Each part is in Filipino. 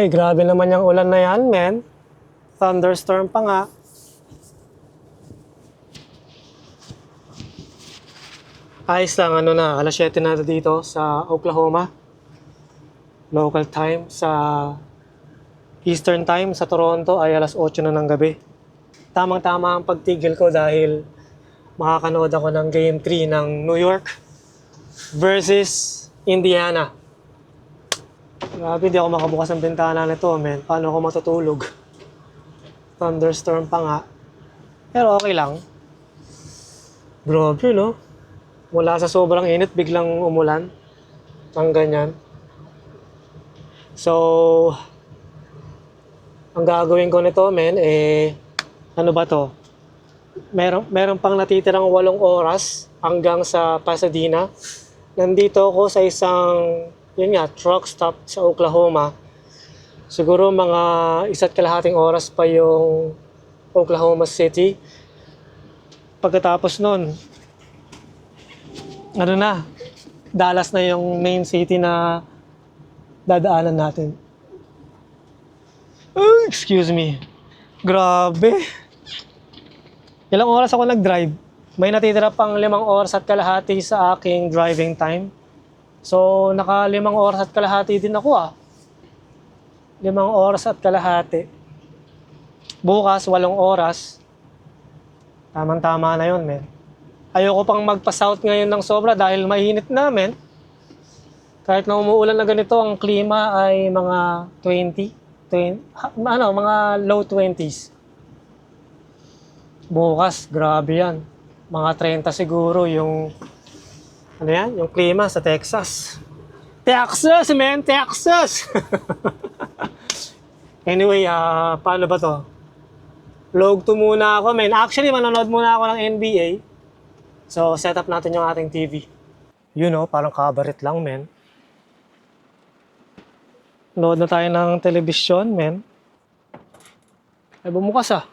Ay, grabe naman yung ulan na yan, men. Thunderstorm pa nga. Ayos lang, ano na, alas 7 na dito sa Oklahoma. Local time sa Eastern time sa Toronto ay alas 8 na ng gabi. Tamang-tama ang pagtigil ko dahil makakanood ako ng Game 3 ng New York versus Indiana. Grabe, hindi ako makabukas ng bintana nito, men. Paano ako matutulog? Thunderstorm pa nga. Pero okay lang. Grabe, no? Mula sa sobrang init, biglang umulan. Ang ganyan. So, ang gagawin ko nito, men, eh, ano ba to? Meron, meron pang natitirang walong oras hanggang sa Pasadena. Nandito ako sa isang, yun nga, truck stop sa Oklahoma. Siguro mga isa't kalahating oras pa yung Oklahoma City. Pagkatapos nun, ano na, Dallas na yung main city na dadaanan natin. Oh, excuse me. Grabe. Ilang oras ako nag-drive. May natitira pang limang oras at kalahati sa aking driving time. So, naka limang oras at kalahati din ako ah. Limang oras at kalahati. Bukas, walong oras. Tamang-tama na yon men. Ayoko pang magpa-south ngayon ng sobra dahil mainit namin. Kahit na umuulan na ganito, ang klima ay mga 20, 20 ha- ano, mga low 20s. Bukas, grabe yan. Mga 30 siguro yung, ano yan, yung klima sa Texas. Texas, man! Texas! anyway, ah, paano ba to? Log to muna ako, men. Actually, manonood muna ako ng NBA. So, set up natin yung ating TV. You know, parang kabaret lang, men. Nood na tayo ng telebisyon, men. Ay, bumukas ah.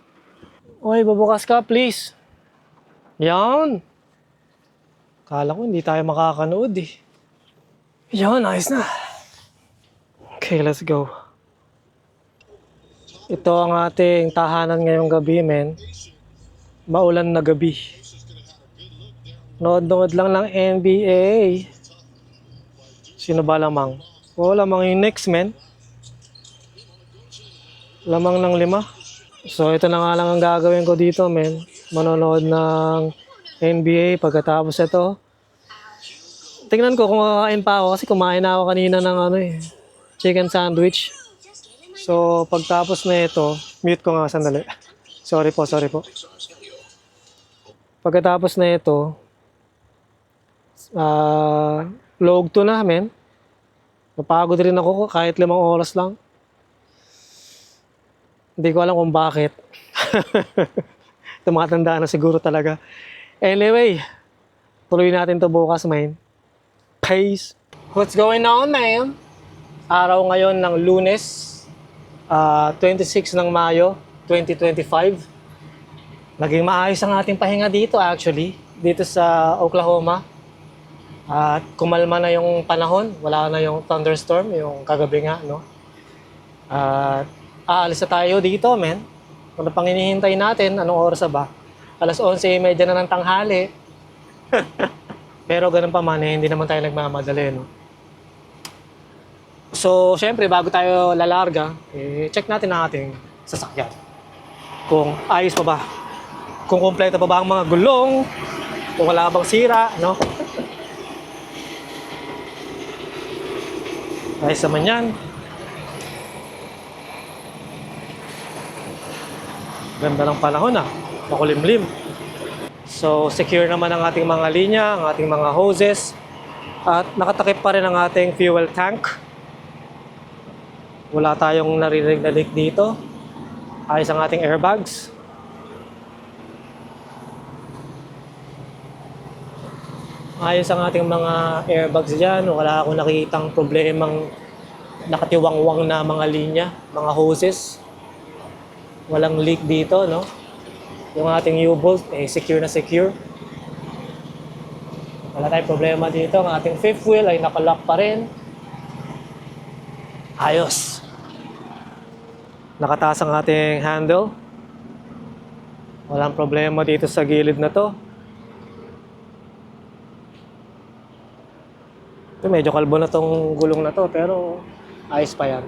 Oy, bubukas ka, please. Yan. Kala ko hindi tayo makakanood eh. Yan, ayos na. Okay, let's go. Ito ang ating tahanan ngayong gabi, men. Maulan na gabi. Nood-nood lang ng NBA. Sino ba lamang? O, lamang yung next, men. Lamang ng lima. So, ito na nga lang ang gagawin ko dito, men. Manonood ng NBA pagkatapos ito. Tingnan ko kung kakain pa ako kasi kumain na ako kanina ng ano eh, chicken sandwich. So, pagtapos na ito, mute ko nga sandali. Sorry po, sorry po. Pagkatapos na ito, ah, log to namin. Napagod rin ako kahit limang oras lang. Hindi ko alam kung bakit. Tumatanda na siguro talaga. Anyway, tuloy natin to bukas, man. Peace. What's going on, man? Araw ngayon ng lunes, ah, 26 ng Mayo, 2025. Naging maayos ang ating pahinga dito actually, dito sa Oklahoma. At kumalma na yung panahon, wala na yung thunderstorm, yung kagabi nga, no? At aalis na tayo dito, men. Ano pang hinihintay natin? Anong oras ba? Alas 11.30 na ng tanghali. Pero ganun pa man, eh, hindi naman tayo nagmamadali, no? So, syempre, bago tayo lalarga, eh, check natin ang ating sasakyan. Kung ayos pa ba. Kung kompleto pa ba ang mga gulong. Kung wala bang sira, no? Ayos naman yan. Ganda ng panahon ah. Makulimlim. So, secure naman ang ating mga linya, ang ating mga hoses. At nakatakip pa rin ang ating fuel tank. Wala tayong naririnig na leak dito. Ayos ang ating airbags. Ayos ang ating mga airbags dyan. Wala akong nakikitang problemang nakatiwangwang na mga linya, mga hoses. Walang leak dito, no? Yung ating U-bolt, eh, secure na secure. Wala tayong problema dito. Ang ating fifth wheel ay nakalock pa rin. Ayos. Nakataas ang ating handle. Walang problema dito sa gilid na to. Ito medyo kalbo na tong gulong na to pero ayos pa yan.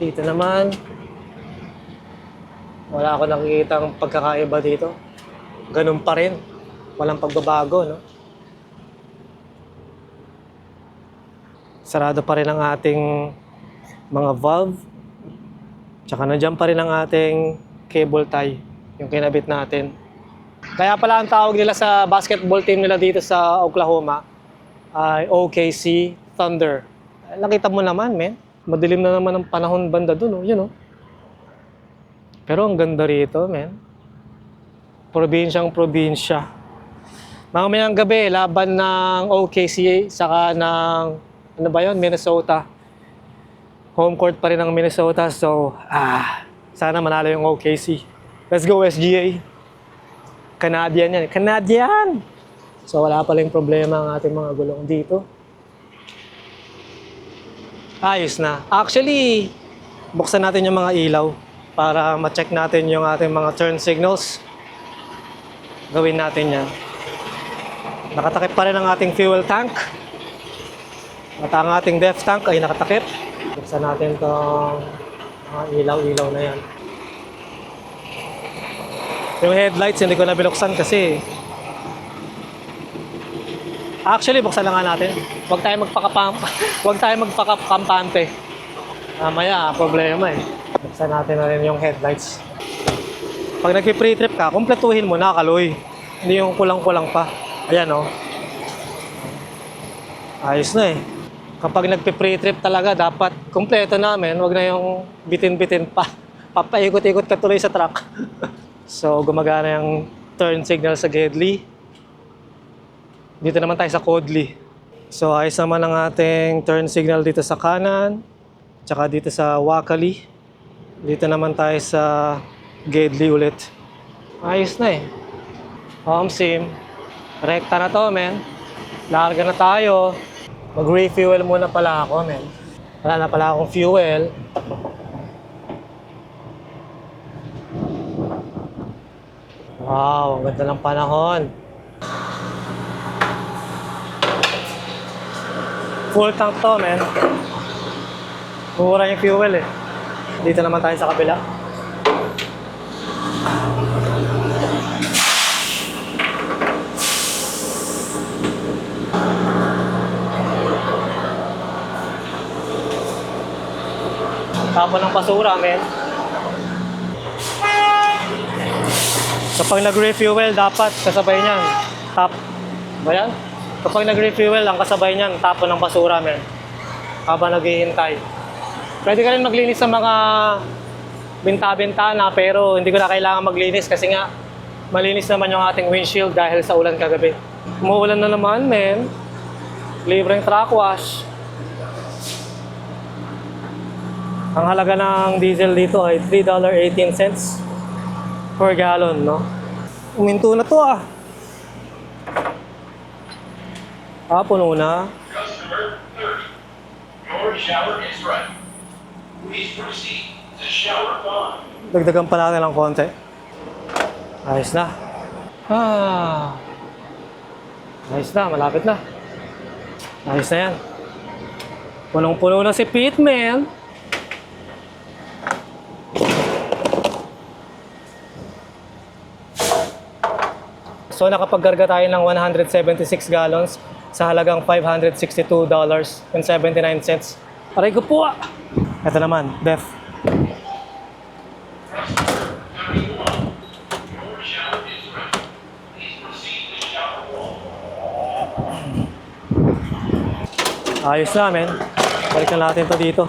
Dito naman, wala ako nakikitang pagkakaiba dito. Ganun pa rin. Walang pagbabago, no? Sarado pa rin ang ating mga valve. Tsaka nandiyan pa rin ang ating cable tie, yung kinabit natin. Kaya pala ang tawag nila sa basketball team nila dito sa Oklahoma ay OKC Thunder. Nakita mo naman, men. Madilim na naman ang panahon banda dun, oh. Yun, oh. Pero ang ganda rito, men. Probinsyang probinsya. Mamayang gabi, laban ng OKC saka ng, ano ba yun, Minnesota. Home court pa rin ng Minnesota, so, ah, sana manalo yung OKC. Let's go, SGA. Canadian yan. Canadian! So, wala palang problema ang ating mga gulong dito. Ayos na. Actually, buksan natin yung mga ilaw para ma-check natin yung ating mga turn signals. Gawin natin yan. Nakatakip pa rin ang ating fuel tank. At ang ating def tank ay nakatakip. Buksan natin itong ilaw-ilaw na yan. Yung headlights hindi ko na binuksan kasi Actually, buksan lang nga natin. Huwag tayo magpakapam Huwag tayo magpakampante. Mamaya, problema eh. Buksan natin na rin yung headlights. Pag nag-pre trip ka, kumpletuhin mo na, kaloy. Hindi yung kulang-kulang pa. Ayan oh. Ayos na eh. Kapag nagpe-pre trip talaga, dapat kumpleto namin. Huwag na yung bitin-bitin pa. Papaikot-ikot ka tuloy sa truck. so, gumagana yung turn signal sa Gedli. Dito naman tayo sa Codley. So ayos naman ang ating turn signal dito sa kanan. Tsaka dito sa Wakali. Dito naman tayo sa Gedli ulit. Ayos na eh. Home sim. Rekta na to, men. Larga na tayo. Mag-refuel muna pala ako, men. Wala na pala akong fuel. Wow, ang ganda ng panahon. Full tank to, men. Mura yung fuel eh. Dito naman tayo sa kabila. Tapon ng basura, men. Kapag nag-refuel, dapat kasabay niyan. Tap. Ba yan? Kapag nag-refuel, ang kasabay niyan, tapon ng basura, men. Habang naghihintay. Pwede ka rin maglinis sa mga binta-bintana, pero hindi ko na kailangan maglinis kasi nga, malinis naman yung ating windshield dahil sa ulan kagabi. Umuulan na naman, men. Libreng truck wash. Ang halaga ng diesel dito ay $3.18 per gallon, no? Uminto na to ah. Ah, puno na. Your shower is ready. Please proceed shower one. Dagdagan pa natin ng konti. Ayos na. Ah. Ayos na, malapit na. Ayos na yan. Punong-puno na si Pete, man. So nakapagkarga tayo ng 176 gallons sa halagang $562.79. Aray ko po ah! Ito naman, Beth. Ayos na, men. Balik na natin to dito.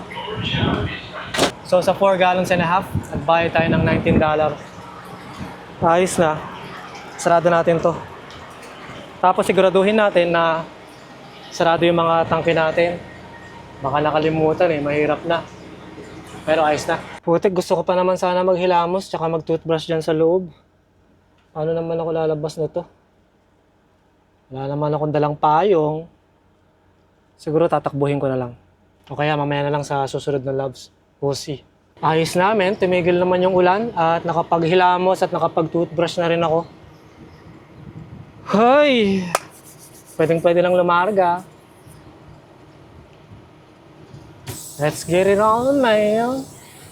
So, sa 4 gallons and a half, nagbayad tayo ng $19. Ayos na. Sarado natin to. Tapos siguraduhin natin na sarado yung mga tangke natin. Baka nakalimutan eh, mahirap na. Pero ayos na. Putik, gusto ko pa naman sana maghilamos tsaka mag-toothbrush dyan sa loob. Ano naman ako lalabas na to? Wala naman akong dalang payong. Siguro tatakbuhin ko na lang. O kaya mamaya na lang sa susunod na loves. We'll see. Ayos namin, tumigil naman yung ulan at nakapaghilamos at nakapag-toothbrush na rin ako. Hoy! Pwedeng pwede lang lumarga. Let's get it on, man.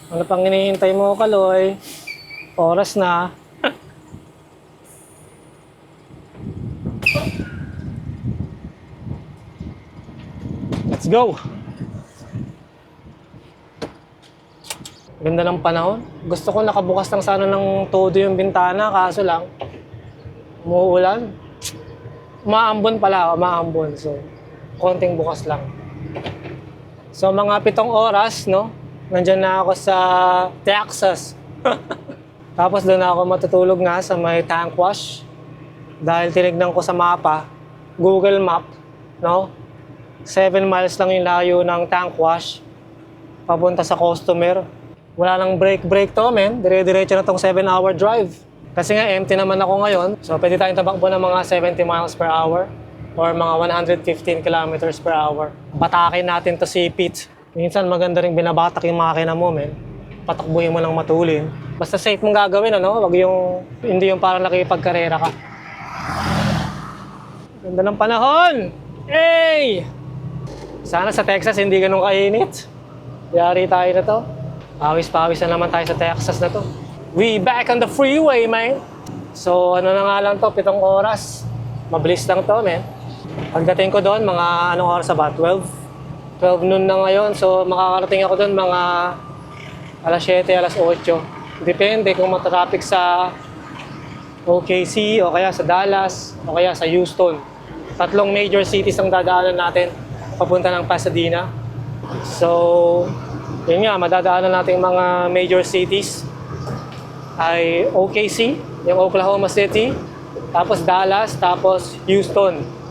Ano pang hinihintay mo, Kaloy? Oras na. Let's go! Ganda ng panahon. Gusto ko nakabukas lang sana ng todo yung bintana, kaso lang, umuulan. Umaambon pala, umaambon. So, konting bukas lang. So, mga pitong oras, no? Nandyan na ako sa Texas. Tapos doon ako matutulog nga sa may tank wash. Dahil tinignan ko sa mapa, Google Map, no? 7 miles lang yung layo ng tank wash papunta sa customer. Wala nang break-break to, men. Dire-diretso na tong 7-hour drive. Kasi nga, empty naman ako ngayon. So, pwede tayong tabakbo ng mga 70 miles per hour or mga 115 kilometers per hour. Batakin natin to si Pete. Minsan maganda rin binabatak yung makina mo, men. Patakbuhin mo lang matulin. Basta safe mong gagawin, ano? Wag yung, hindi yung parang nakipagkarera ka. Ganda ng panahon! Hey! Sana sa Texas hindi ganun kainit. Yari tayo na to. Pawis-pawis na naman tayo sa Texas na to. We back on the freeway, man. So, ano na nga lang to, pitong oras. Mabilis lang to, man. Pagdating ko doon, mga anong oras ba? 12? 12 noon na ngayon. So, makakarating ako doon mga alas 7, alas 8. Depende kung matraffic sa OKC o kaya sa Dallas o kaya sa Houston. Tatlong major cities ang dadaanan natin papunta ng Pasadena. So, yun nga, madadaanan natin mga major cities ay OKC, yung Oklahoma City, tapos Dallas, tapos Houston.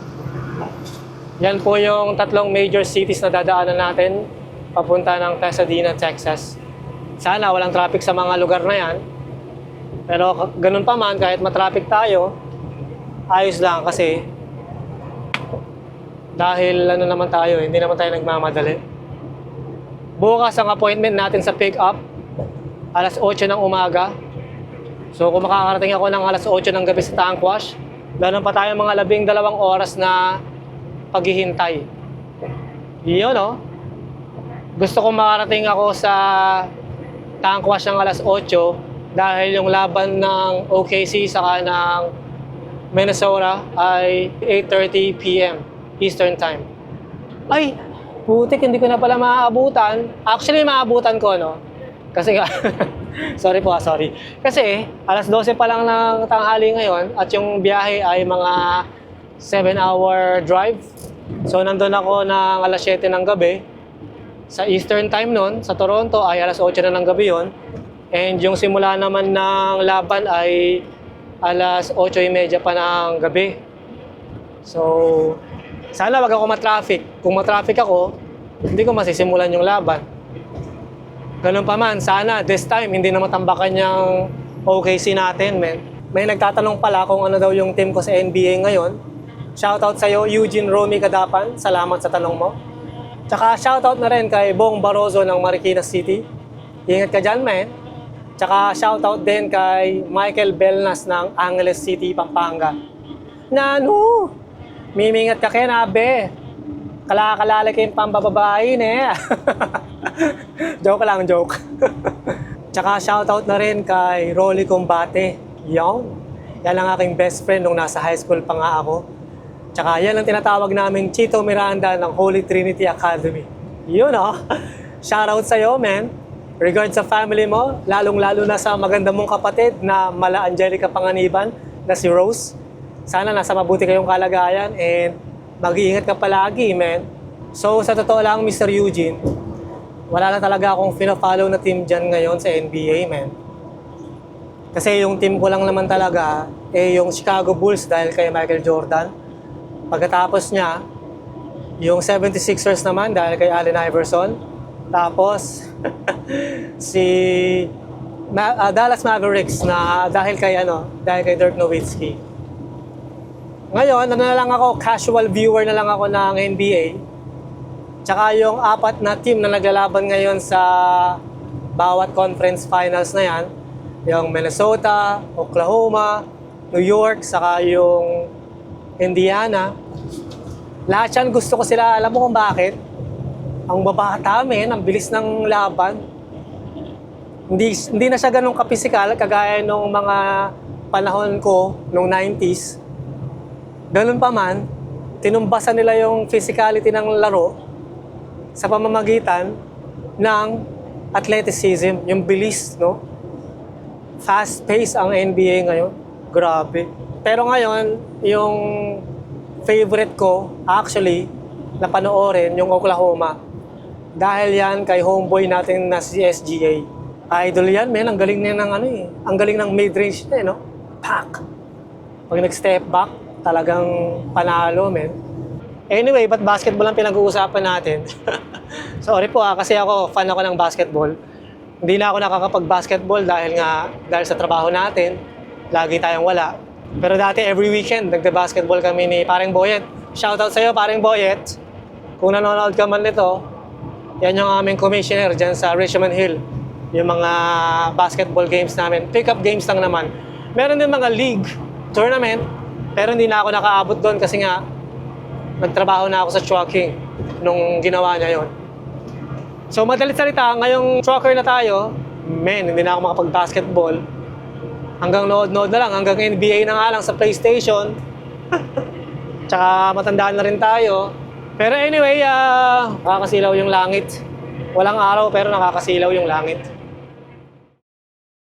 Yan po yung tatlong major cities na dadaanan natin papunta ng Pasadena, Texas. Sana walang traffic sa mga lugar na yan. Pero ganun pa man, kahit matraffic tayo, ayos lang kasi dahil ano naman tayo, hindi naman tayo nagmamadali. Bukas ang appointment natin sa pick up, alas 8 ng umaga. So kung makakarating ako ng alas 8 ng gabi sa tank wash, meron pa tayo mga labing dalawang oras na paghihintay. Yun no? Gusto ko makarating ako sa tank wash ng alas 8 dahil yung laban ng OKC saka ng Minnesota ay 8.30 p.m. Eastern Time. Ay, putik, hindi ko na pala maaabutan. Actually, maaabutan ko, no? Kasi nga, sorry po, ah, sorry. Kasi, alas 12 pa lang ng tanghali ngayon at yung biyahe ay mga 7-hour drive. So, nandun ako ng alas 7 ng gabi. Sa Eastern Time nun, sa Toronto ay alas 8 na ng gabi yon. And yung simula naman ng laban ay alas 8.30 pa ng gabi. So, sana wag ako matraffic. Kung matraffic ako, hindi ko masisimulan yung laban. Ganun pa man, sana this time hindi na matambakan yung OKC natin, men. May nagtatanong pala kung ano daw yung team ko sa NBA ngayon. Shoutout sa'yo, Eugene Romy Kadapan. Salamat sa tanong mo. Tsaka shoutout na rin kay Bong Barroso ng Marikina City. Ingat ka dyan, men. Tsaka shoutout din kay Michael Belnas ng Angeles City, Pampanga. Nanu! Mimingat ka kaya nabe. Kalakalala kayong pambababae, ne? joke lang, joke. Tsaka shoutout na rin kay Rolly Combate. Yon. Yan ang aking best friend nung nasa high school pa nga ako. Tsaka yan ang tinatawag namin Chito Miranda ng Holy Trinity Academy. Yun oh. Shoutout sa'yo, man. Regards sa family mo, lalong-lalo na sa maganda mong kapatid na Mala Angelica Panganiban na si Rose. Sana nasa mabuti kayong kalagayan and mag-iingat ka palagi, man. So, sa totoo lang, Mr. Eugene, wala na talaga akong fina-follow na team dyan ngayon sa NBA, man. Kasi yung team ko lang naman talaga, eh yung Chicago Bulls dahil kay Michael Jordan. Pagkatapos niya, yung 76ers naman dahil kay Allen Iverson. Tapos, si Ma- ah, Dallas Mavericks na dahil kay ano, dahil kay Dirk Nowitzki. Ngayon, ano na lang ako, casual viewer na lang ako ng NBA. Tsaka yung apat na team na naglalaban ngayon sa bawat conference finals na yan, yung Minnesota, Oklahoma, New York, saka yung Indiana, lahat yan gusto ko sila, alam mo kung bakit? Ang babata, men, ang bilis ng laban. Hindi, hindi na siya ganun kapisikal kagaya nung mga panahon ko, nung 90s. Ganun pa man, tinumbasan nila yung physicality ng laro sa pamamagitan ng athleticism, yung bilis, no? Fast pace ang NBA ngayon. Grabe. Pero ngayon, yung favorite ko, actually, na panoorin, yung Oklahoma. Dahil yan kay homeboy natin na si SGA. Idol yan, men. Ang galing niya ng ano eh. Ang galing ng mid-range niya, eh, no? Pak! Pag nag-step back, talagang panalo, men. Anyway, ba't basketball ang pinag-uusapan natin? Sorry po ah, kasi ako, fan ako ng basketball. Hindi na ako nakakapag-basketball dahil nga, dahil sa trabaho natin, lagi tayong wala. Pero dati, every weekend, nagda-basketball kami ni Paring Boyet. Shoutout sa'yo, Paring Boyet. Kung nanonood ka man nito, yan yung aming commissioner dyan sa Richmond Hill. Yung mga basketball games namin. Pick-up games lang naman. Meron din mga league, tournament, pero hindi na ako nakaabot doon kasi nga, nagtrabaho na ako sa Chowking nung ginawa niya yon. So madalit salita, ngayong trucker na tayo, men, hindi na ako makapag-basketball. Hanggang nood-nood na lang, hanggang NBA na nga lang sa PlayStation. Tsaka matandaan na rin tayo. Pero anyway, ah, nakakasilaw yung langit. Walang araw pero nakakasilaw yung langit.